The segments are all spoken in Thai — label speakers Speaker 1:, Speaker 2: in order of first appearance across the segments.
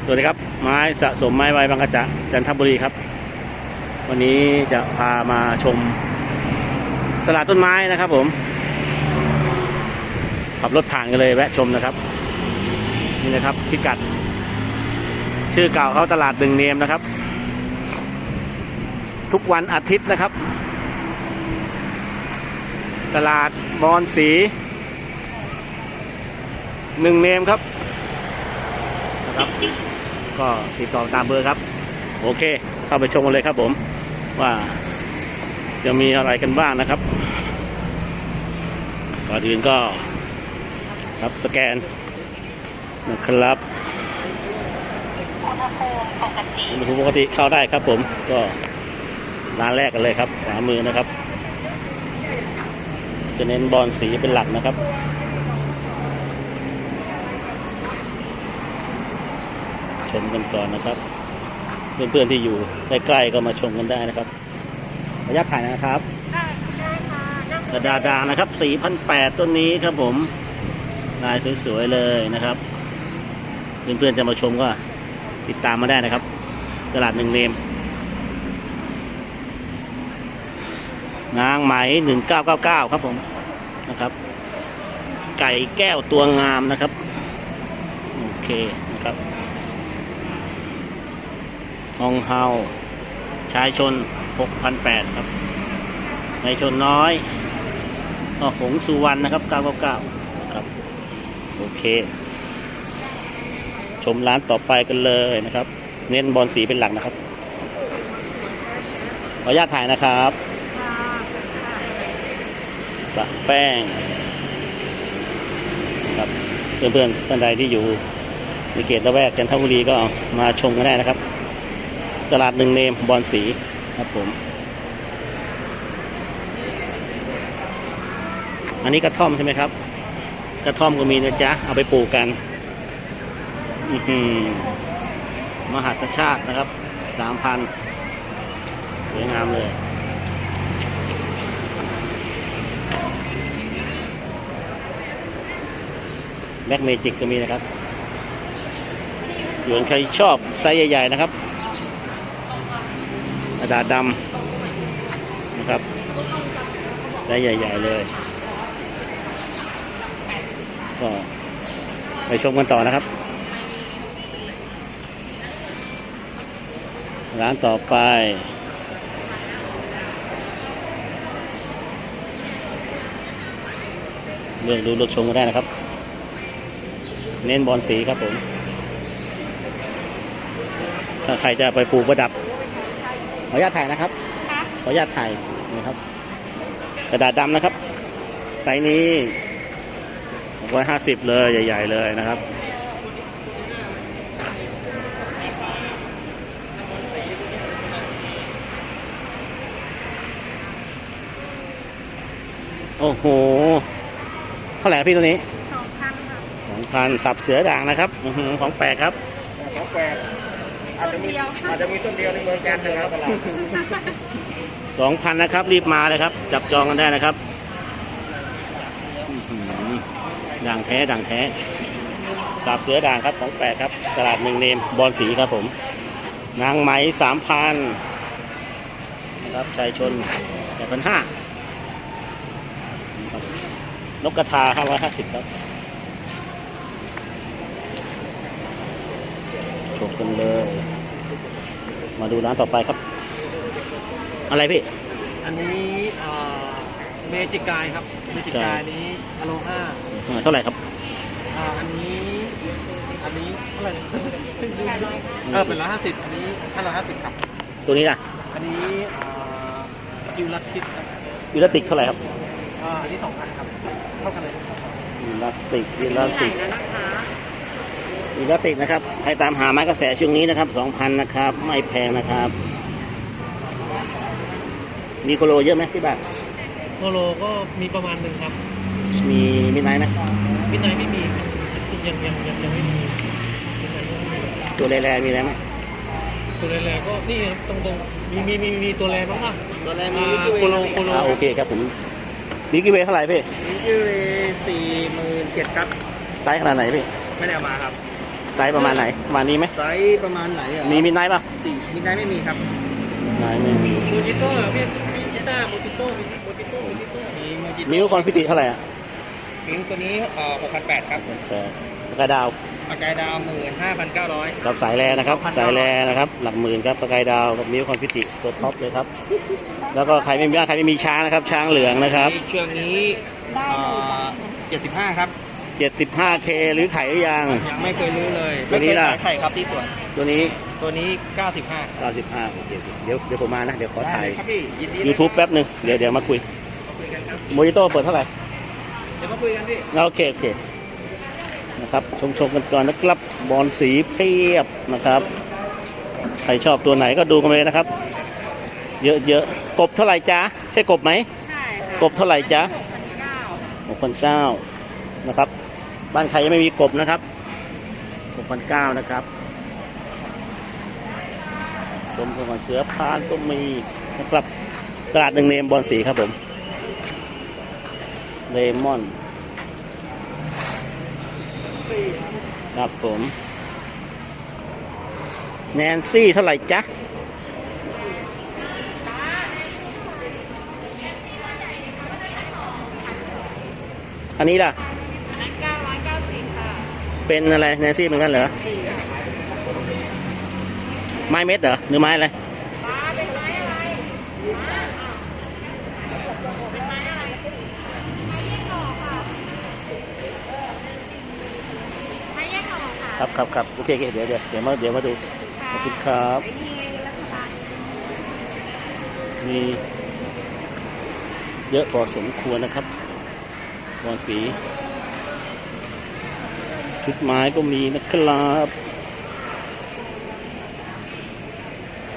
Speaker 1: สวัสดีครับ ไม้สะสมไม้ไวบางกระจะจันทบุรีครับ วันนี้จะพามาชม ตลาดต้นไม้นะครับผม ขับรถผ่านกันเลยแวะชมนะครับ นี่นะครับพิกัด ชื่อเก่าเขาตลาดหนึ่งเนียมนะครับ ทุกวันอาทิตย์นะครับ ตลาดบอนสีหนึ่งเนมครับ นะครับ ก็ติดต่อตามเบอร์ครับ โอเค เข้าไปชมกันเลยครับผม ว่าจะมีอะไรกันบ้างนะครับ ก่อนอื่นก็ครับสแกนนะครับอุณหภูมิปกติเข้าได้ครับผมก็ร้านแรกกันเลยครับขวามือนะครับ จะเน้นบอลสีเป็นหลักนะครับ ชมกันก่อนนะครับ เพื่อนๆที่อยู่ใกล้ๆก็มาชมกันได้นะครับขออนุญาตถ่ายนะครับ
Speaker 2: ได้ได้ค่ะนั่ง
Speaker 1: กระดาดานะครับ4,008ต้นนี้ครับผมลายสวยๆเลยนะครับ เพื่อนๆจะมาชมก็ติดตามมาได้นะครับ ตลาดหนึ่งเนมนางไหม1999ครับผมนะครับ ไก่แก้วตัวงามนะครับ โอเคนะครับ ฮองเฮาชายชน6,008ครับในชนน้อยก็หงสุวรรณนะครับ 999 ครับ โอเค ชมร้านต่อไปกันเลยนะครับ เน้นบอลสีเป็นหลักนะครับ ขออนุญาตถ่ายนะครับปะแป้งครับเพื่อนๆท่านใดที่อยู่ในเขตละแวกจันทบุรีก็มาชมกันได้นะครับ ตลาดหนึ่งเนมบอลสีครับผม อันนี้กระท่อมใช่ไหมครับ กระท่อมก็มีนะจ๊ะ เอาไปปลูกกันอือหือมหัศชาตินะครับสามพันสวยงามเลยแบ็กเมจิกก็มีนะครับส่วนใครชอบไซส์ใหญ่ ๆ นะครับ กระดาษดำนะครับไซส์ใหญ่ ๆ เลย ก็ไปชมกันต่อนะครับ ร้านต่อไปเลือกดูเลือกชมกันได้นะครับ เน้นบอลสีครับผม ถ้าใครจะไปปลูกประดับ ออนุญาตถ่ายนะครับ
Speaker 2: ค่ะ
Speaker 1: ขออนุญาตถ่ายนะครับ กระดาษดำนะครับ ไซส์นี้ร้อยห้าสิบเลยใหญ่ ๆ เลยนะครับ โอ้โห เท่าไหร่ครับพี่ตัวนี้
Speaker 2: สองพันค่ะ
Speaker 1: สองพันสับเสือด่างนะครับอื้อหือของแปลกครับ
Speaker 3: ของแปลก อาจจะมีอาจจะมีต้นเดียวในเมืองจันนะครับ
Speaker 1: สองพันนะครับ รีบมาเลยครับ จับจองกันได้นะครับด่างแท้ด่างแท้สับเสือด่างครับของแปลกครับ ตลาดหนึ่งเนมบอลสีครับผม นางไหมสามพันนะครับชายชนแปดพันห้านกกระทาห้าร้อยห้าสิบครับชมกันเลย มาดูร้านต่อไปครับ อะไรพี่
Speaker 3: อันนี้เมจิกายครับ เมจิกายนี้อโลห้า
Speaker 1: อ่าเท่าไหร่ครับ
Speaker 3: อันนี้อันนี้เท่าไหร่นะเออเป็นร้อยห้าสิบอันนี้ห้าร้อยห้าสิบครับ
Speaker 1: ตัวนี้ล่ะ
Speaker 3: อันนี้คิวลัตทิสครับ
Speaker 1: ยูราติกเท่าไหร่ครับ
Speaker 3: อ่าอันนี้สองพันครับ เท่ากันเลย
Speaker 1: ยูราติกยูราติก
Speaker 2: แล้วนะคะ
Speaker 1: ยูราติกนะครับ ใครตามหาไม้กระแสช่วงนี้นะครับสองพันนะครับ ไม่แพงนะครับ มีโคโลเยอะไหมที่บ้าน
Speaker 3: โคโลก็มีประมาณหนึ่งครับ
Speaker 1: มีมีไนท์ไหม
Speaker 3: วินัยไม่มียังยังยังยังไม่มีวินัยยังไม่มี
Speaker 1: ตัวแร่ๆมีอะไรไหม
Speaker 3: ตัวแรกก็นี่ครับตรงตรงมีมีมีมีตัวแรบ้างป่ะ
Speaker 1: ตัวแร
Speaker 3: อ่าโคโลโคโล
Speaker 1: อ่าโอเคครับผมบิกิเวเท่าไหร่พี่
Speaker 3: นี่คือสี่หมื่นเจ็ดครับ
Speaker 1: ไซส์ขนาดไหนพี่
Speaker 3: ไม่ได้เอามาครับ
Speaker 1: ไซส์ประมาณไหนประมาณนี้ไหม
Speaker 3: ไซส์ประมาณไหนอะ
Speaker 1: มีมิดไนท์ป่ะ
Speaker 3: สี่มิดไนท์ไม่มีครับ
Speaker 1: ไนท์ไม่มี
Speaker 3: มูจิโต้เหรอพี่มีจิต้ามูจิโต้มีมูจิโต้มูจิโต้มีมูจิโต้
Speaker 1: มิวคอนฟิติเท่าไหร่อะ
Speaker 3: มิวตัวนี้เอ่อหกพันแปดครับ
Speaker 1: แต่ปากกาดาว
Speaker 3: อากายดาวหมื่นห้าพันเก้าร้อย
Speaker 1: กับสายแรนะครับ
Speaker 3: 2,900
Speaker 1: สายแรนะครับ หลักหมื่นครับปากกาดาวกับมิวคอนฟิติตัวท็อปเลยครับ แล้วก็ใครไม่มีบ้านใครไม่มีช้างนะครับ ช้างเหลืองนะครับ
Speaker 3: เชือกนี้เจ็ดสิบห้าครับ
Speaker 1: 75K หรือไขหรือยัง
Speaker 3: ยังไม่เคยรู้เลย
Speaker 1: ตัวนี้ล่ะ
Speaker 3: ไม่เคยขายไข่ครับที่สวน
Speaker 1: ตัวนี้
Speaker 3: ตัวนี้เก้าสิบห้า
Speaker 1: 95โอเคเดี๋ยวเดี๋ยวผมมานะ เดี๋ยวขอถ่าย
Speaker 3: ครับพี่ ยินดี
Speaker 1: YouTube แป๊บหนึ่งเดี๋ยวเดี๋ยวมาคุย
Speaker 3: คุยกันครับ
Speaker 1: โมจิโต้เปิดเท่าไหร่
Speaker 3: เดี๋ยวมาคุยกันพี่
Speaker 1: โอเค โอเค นะครับชมชมกันก่อนนะครับ บอลสีเพียบนะครับ ใครชอบตัวไหนก็ดูกันเลยนะครับ เยอะเยอะกบเท่าไหร่จ๊ะใช่กบไหม
Speaker 2: ใช่ค่ะ
Speaker 1: กบเท่าไหร่จ๊ะ
Speaker 2: เก้า
Speaker 1: หกพันเก้านะครับ บ้านใครยังไม่มีกบนะครับหกพันะครับชมกันก่อนเสือพานก็มีนะครับตลาดหนึ่งเนมบอลสีครับผมเลมอนครับผม แนนซี่เท่าไหร่จ๊ะอันนี้ล่ะ
Speaker 2: เป็
Speaker 1: นอะไรแนนซี่เหมือนกันเหรอไม้เม็ดเหรอหรือไม้อะไร
Speaker 2: เป็นไม้อะไรม้ายกหน่อค่ะไม้แยกหน่อค่ะ
Speaker 1: ครับครับครับโอเคโอเคเดี๋ยวเดี๋ยวเดี๋ยวมาเดี๋ยวมาดูขอบคุณครับมีเยอะพอสมควรนะครับบอลสี ชุดไม้ก็มีนะครับ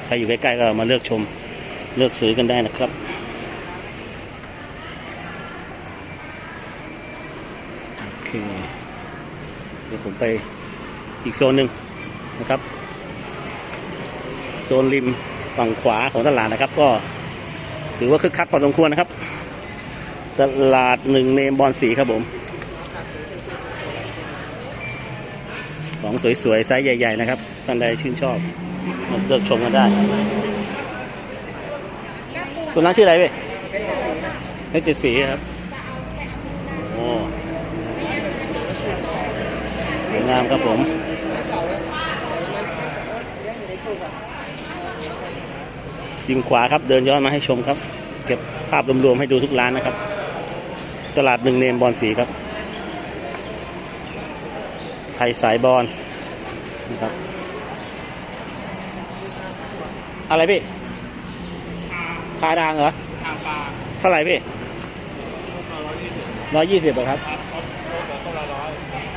Speaker 1: ใครอยู่ใกล้ๆก็มาเลือกชม เลือกซื้อกันได้นะครับโอเคเดี๋ยวผมไปอีกโซนหนึ่งนะครับ โซนริมฝั่งขวาของตลาดนะครับ ก็ถือว่าคึกคักพอสมควรนะครับ ตลาดหนึ่งเนมบอลสีครับผม ของสวยๆไซส์ใหญ่ ๆ นะครับท่านใดชื่นชอบมาเลือกชมกันได้คุณร้านชื่ออะไรเว้ยเพชรเจ็ดสีครับโอ้สวยงามครับผมยิงขวาครับเดินย้อนมาให้ชมครับ เก็บภาพรวมๆให้ดูทุกร้านนะครับ ตลาดหนึ่งเนมบอลสีครับ ไทยสายบอลนะครับ อะไรพี่คาดางเหรอ
Speaker 3: ทาปลา
Speaker 1: เท่าไหร่พี่ร้อยยี่สิบครับ
Speaker 3: ครับต้นละร้อย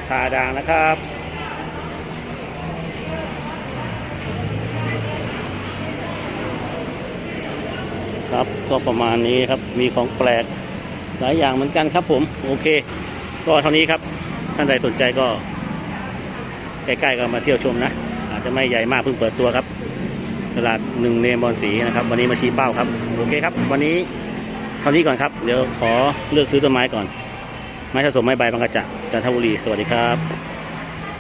Speaker 1: คาดางนะครับครับก็ประมาณนี้ครับมีของแปลกหลายอย่างเหมือนกันครับผม โอเค ก็เท่านี้ครับ ท่านใดสนใจก็ ใกล้ๆก็มาเที่ยวชมนะ อาจจะไม่ใหญ่มากเพิ่งเปิดตัวครับ ตลาดหนึ่งเนมบอลสีนะครับ วันนี้มาชี้เป้าครับ โอเคครับ วันนี้เท่านี้ก่อนครับ เดี๋ยวขอเลือกซื้อต้นไม้ก่อน ไม้สะสมไม้ใบบางกระจะจันทบุรี สวัสดีครับ